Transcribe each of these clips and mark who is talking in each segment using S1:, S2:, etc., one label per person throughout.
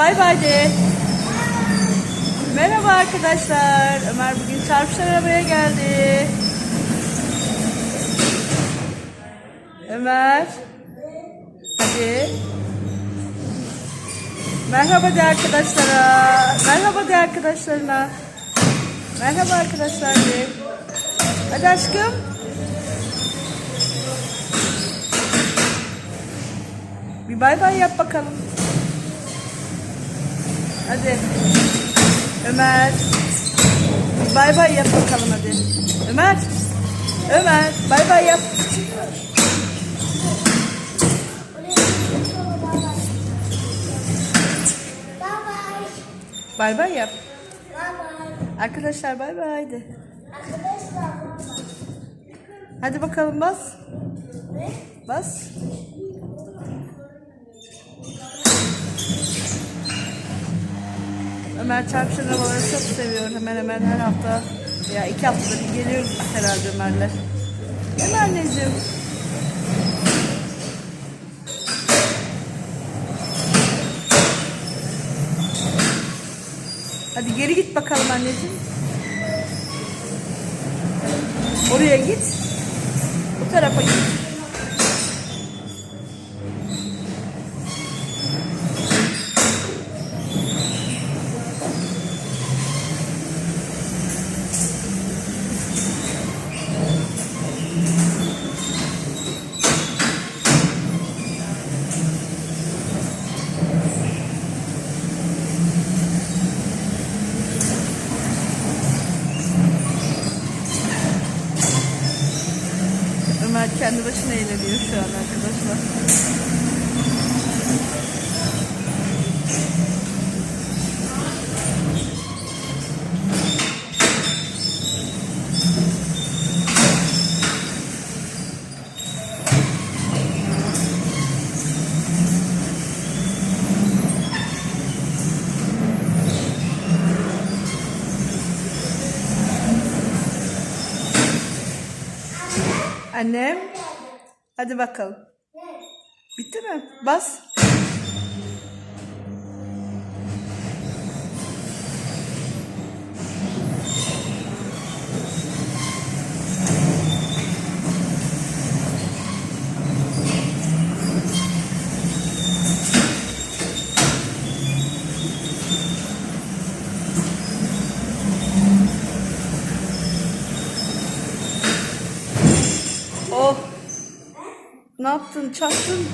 S1: bay bay de. Merhaba arkadaşlar. Ömer bugün çarpışan arabaya geldi. Ömer. Hadi. Merhaba de arkadaşlara. Merhaba de arkadaşlarına. Merhaba arkadaşlar de. Hadi aşkım. Bir bay bay yap bakalım. Hadi. Ömer. Bay bay yap bakalım hadi. Ömer. Ömer. Bay bay yap. Bay bay yap.
S2: Bye bye.
S1: Arkadaşlar bay bay de.
S2: Arkadaşlar.
S1: Hadi bakalım bas.
S2: Ne?
S1: Bas. Ömer çarpışan arabaları çok seviyor. Hemen hemen her hafta ya iki haftada bir geliyoruz herhalde Ömer'le. Değil mi anneciğim? Hadi geri git bakalım anneciğim. Oraya git. Bu tarafa git. Ömer kendi başına eğleniyor şu an arkadaşlar. Annem. Hadi bakalım. Bitti mi? Bas. Oh. Ne yaptın? Çarptın.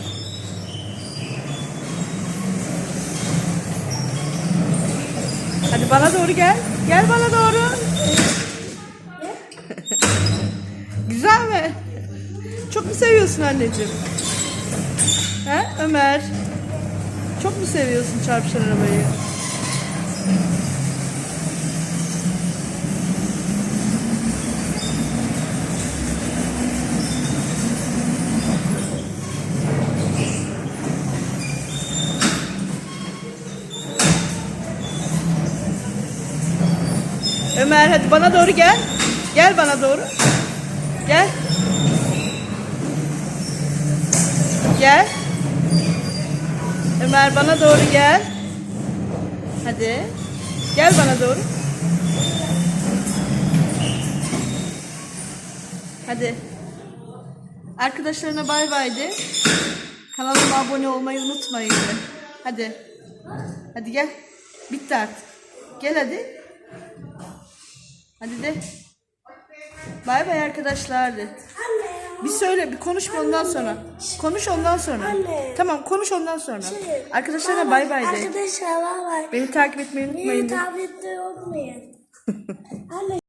S1: Hadi bana doğru gel. Gel bana doğru. Güzel mi? Çok mu seviyorsun anneciğim? He Ömer? Çok mu seviyorsun çarpışan arabayı? Ömer hadi bana doğru gel. Gel bana doğru. Gel. Gel. Ömer bana doğru gel. Hadi. Gel bana doğru. Hadi. Arkadaşlarına bay bay de. Kanalıma abone olmayı unutmayın. Hadi. Hadi gel. Bitti artık. Gel hadi. Hadi de. Bay bay arkadaşlar de. Bir söyle, bir konuşma ondan sonra. Konuş ondan sonra. Tamam, konuş ondan sonra.
S2: Şey,
S1: Arkadaşlarına bay bay de.
S2: Arkadaşlar bay bay.
S1: Beni takip etmeyi
S2: Beni
S1: unutmayın de.
S2: takip etmeyi unutmayın.